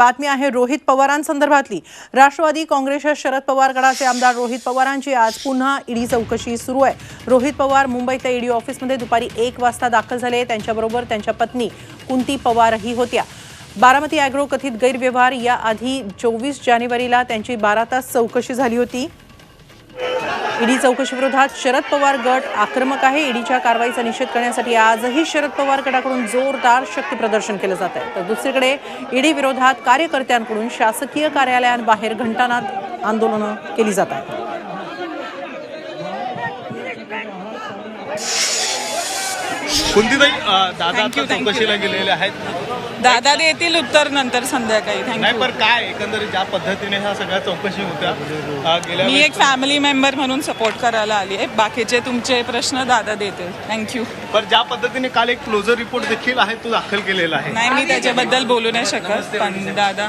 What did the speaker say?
बातमी आहे रोहित पवारांसंदर्भातली. राष्ट्रवादी काँग्रेसच्या शरद पवार गडाचे आमदार रोहित पवारांची आज पुन्हा ईडी चौकशी सुरू आहे. रोहित पवार मुंबईतल्या ईडी ऑफिसमध्ये दुपारी एक वाजता दाखल झाले. त्यांच्याबरोबर त्यांच्या पत्नी कुंती पवारही होत्या. बारामती अॅग्रो कथित गैरव्यवहार याआधी चोवीस जानेवारीला त्यांची बारा तास चौकशी झाली होती. ईडी चौकशीविरोधात शरद पवार गट आक्रमक आहे. ईडीच्या कारवाईचा निषेध करण्यासाठी आजही शरद पवार गटाकडून जोरदार शक्ती प्रदर्शन केलं जात आहे. तर दुसरीकडे ईडी विरोधात कार्यकर्त्यांकडून शासकीय कार्यालयांबाहेर घंटानाद आंदोलनं केली जात आहेत. कुंतीताई अ, दादा Thank you, आता thank you. चौकशीला गेलेले आहेत. दादा देतील उत्तर नंतर संध्याकाळी. नाही थँक्यू पण काय एकंदरीत ज्या पद्धतीने ह्या सगळ्या चौकशी होत्या अ, गेल्या मी वेळेस- एक फॅमिली मेंबर म्हणून सपोर्ट करायला आली आहे. बाकीचे तुमचे प्रश्न दादा देतील. थँक्यू पण ज्या पद्धतीने काल एक क्लोजर रिपोर्ट देखील आहे तो दाखल केलेला आहे. नाही मी त्याच्याबद्दल बोलू नाही शकत पण दादा